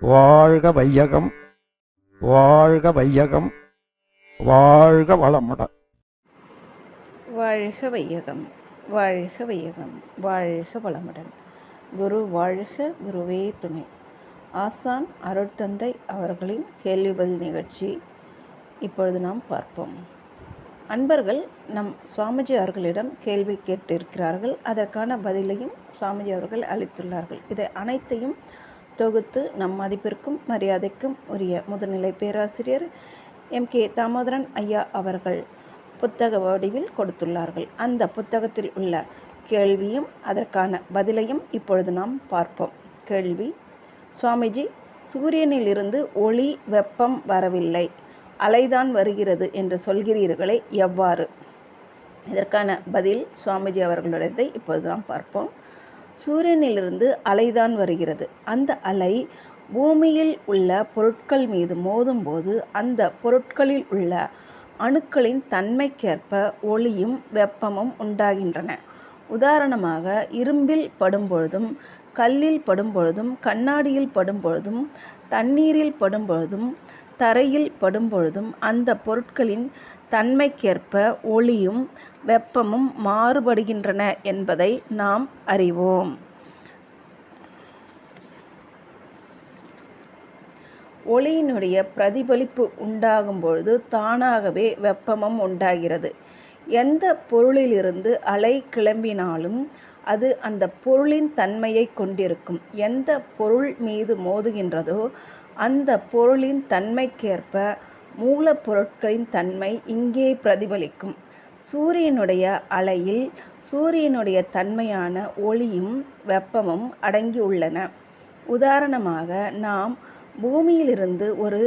வாழ்க வையகம் வாழ்க வையகம் வாழ்க வளமுடன் வாழ்க வையகம் வாழ்க வையகம் வாழ்க வளமுடன். குரு வாழ்க குருவே துணை. ஆசான் அருட்தந்தை அவர்களின் கேள்வி பதில் நிகழ்ச்சி இப்பொழுது நாம் பார்ப்போம். அன்பர்கள் நம் சுவாமிஜி அவர்களிடம் கேள்வி கேட்டிருக்கிறார்கள். அதற்கான பதிலையும் சுவாமிஜி அவர்கள் அளித்துள்ளார்கள். இதை அனைத்தையும் தொகுத்து நம் மதிப்பிற்கும் மரியாதைக்கும் உரிய முதுநிலை பேராசிரியர் எம். கே. தாமோதரன் ஐயா அவர்கள் புத்தக வடிவில் கொடுத்துள்ளார்கள். அந்த புத்தகத்தில் உள்ள கேள்வியும் அதற்கான பதிலையும் இப்பொழுது நாம் பார்ப்போம். கேள்வி சுவாமிஜி சூரியனிலிருந்து ஒளி வெப்பம் வரவில்லை. அலைதான் வருகிறது என்று சொல்கிறீர்களே எவ்வாறு? இதற்கான பதில் சுவாமிஜி அவர்களுடையதை இப்போது நாம் பார்ப்போம். சூரியனிலிருந்து அலைதான் வருகிறது. அந்த அலை பூமியில் உள்ள பொருட்கள் மீது மோதும்போது அந்த பொருட்களில் உள்ள அணுக்களின் தன்மைக்கேற்ப ஒளியும் வெப்பமும் உண்டாகின்றன. உதாரணமாக இரும்பில் படும்பொழுதும் கல்லில் படும்பொழுதும் கண்ணாடியில் படும்பொழுதும் தண்ணீரில் படும்பொழுதும் தரையில் படும்பொழுதும் அந்த பொருட்களின் தன்மைக்கேற்ப ஒளியும் வெப்பமும் மாறுபடுகின்றன என்பதை நாம் அறிவோம். ஒளியினுடைய பிரதிபலிப்பு உண்டாகும் பொழுது தானாகவே வெப்பமும் உண்டாகிறது. எந்த பொருளிலிருந்து அலை கிளம்பினாலும் அது அந்த பொருளின் தன்மையை கொண்டிருக்கும். எந்த பொருள் மீது மோதுகின்றதோ அந்த பொருளின் தன்மைக்கேற்ப மூலப்பொருட்களின் தன்மை இங்கே பிரதிபலிக்கும். சூரியனுடைய அலையில் சூரியனுடைய தன்மையான ஒளியும் வெப்பமும் அடங்கியுள்ளன. உதாரணமாக நாம் பூமியிலிருந்து ஒரு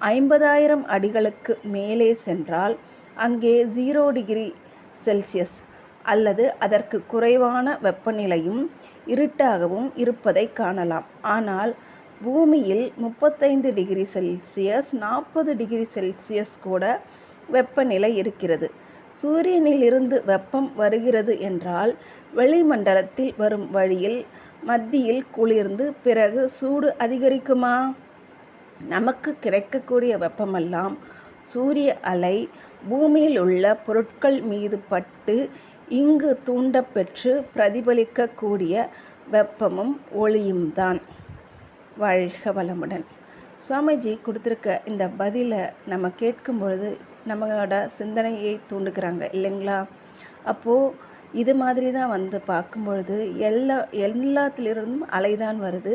ஐம்பதாயிரம் அடிகளுக்கு மேலே சென்றால் அங்கே ஜீரோ டிகிரி செல்சியஸ் அல்லது அதற்கு குறைவான வெப்பநிலையும் இருட்டாகவும் இருப்பதை காணலாம். ஆனால் பூமியில் முப்பத்தைந்து டிகிரி செல்சியஸ் நாற்பது டிகிரி செல்சியஸ் கூட வெப்பநிலை இருக்கிறது. சூரியனிலிருந்து வெப்பம் வருகிறது என்றால் வெளிமண்டலத்தில் வரும் வழியில் மத்தியில் குளிர்ந்து பிறகு சூடு அதிகரிக்குமா? நமக்கு கிடைக்கக்கூடிய வெப்பமெல்லாம் சூரிய அலை பூமியில் உள்ள பொருட்கள் மீது பட்டு இங்கு தூண்டப்பெற்று பிரதிபலிக்கக்கூடிய வெப்பமும் ஒளியும் தான். வாழ்க வளமுடன். சுவாமிஜி கொடுத்துருக்க இந்த பதிலை நம்ம கேட்கும் பொழுது நம்மளோட சிந்தனையை தூண்டுக்கிறாங்க இல்லைங்களா? அப்போது இது மாதிரி தான் வந்து பார்க்கும்பொழுது எல்லா எல்லாத்துலேருந்தும் அலை தான் வருது.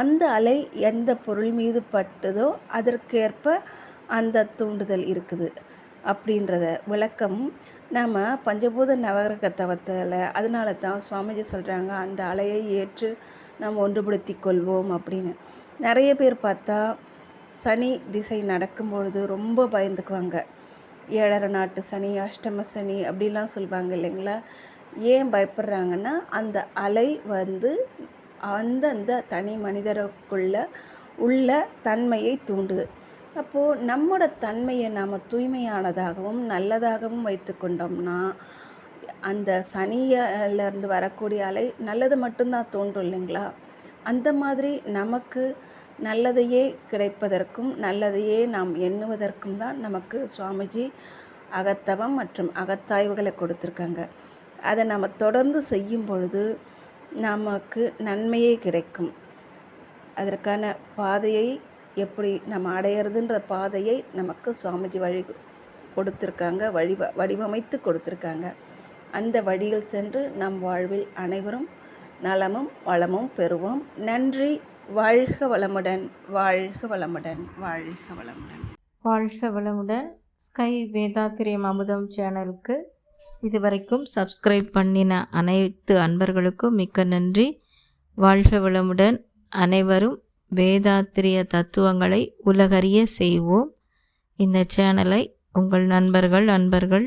அந்த அலை எந்த பொருள் மீது பட்டுதோ அதற்கேற்ப அந்த தூண்டுதல் இருக்குது. அப்படின்றத விளக்கம் நம்ம பஞ்சபூத நவகிரக தவத்தில் அதனால தான் சுவாமிஜி சொல்கிறாங்க அந்த அலையை ஏற்று நாம் ஒன்றுபடுத்தி கொள்வோம் அப்படின்னு. நிறைய பேர் பார்த்தா சனி திசை நடக்கும்பொழுது ரொம்ப பயந்துக்குவாங்க. ஏழரை நாட்டு சனி அஷ்டம சனி அப்படிலாம் சொல்லுவாங்க இல்லைங்களா? ஏன் பயப்படுறாங்கன்னா அந்த அலை வந்து அந்தந்த தனி மனிதருக்குள்ள உள்ள தன்மையை தூண்டுது. அப்போது நம்மோட தன்மையை நாம் தூய்மையானதாகவும் நல்லதாகவும் வைத்து கொண்டோம்னா அந்த சனியிலேருந்து வரக்கூடிய அலை நல்லது மட்டும்தான் தோன்றும் இல்லைங்களா? அந்த மாதிரி நமக்கு நல்லதையே கிடைப்பதற்கும் நல்லதையே நாம் எண்ணுவதற்கும் தான் நமக்கு சுவாமிஜி அகத்தவம் மற்றும் அகத்தாய்வுகளை கொடுத்துருக்காங்க. அதை நம்ம தொடர்ந்து செய்யும் பொழுது நமக்கு நன்மையே கிடைக்கும். அதற்கான பாதையை எப்படி நம்ம அடையிறதுன்ற பாதையை நமக்கு சுவாமிஜி வழி கொடுத்துருக்காங்க வழி வடிவமைத்து கொடுத்துருக்காங்க. அந்த வழியில் சென்று நம் வாழ்வில் அனைவரும் நலமும் வளமும் பெறுவோம். நன்றி. வாழ்க வளமுடன். வாழ்க வளமுடன். வாழ்க வளமுடன். வாழ்க வளமுடன். ஸ்கை வேதாத்திரியம் அமுதம் சேனலுக்கு இதுவரைக்கும் சப்ஸ்கிரைப் பண்ணின அனைத்து அன்பர்களுக்கும் மிக்க நன்றி. வாழ்க வளமுடன். அனைவரும் வேதாத்திரிய தத்துவங்களை உலகறிய செய்வோம். இந்த சேனலை உங்கள் நண்பர்கள் அன்பர்கள்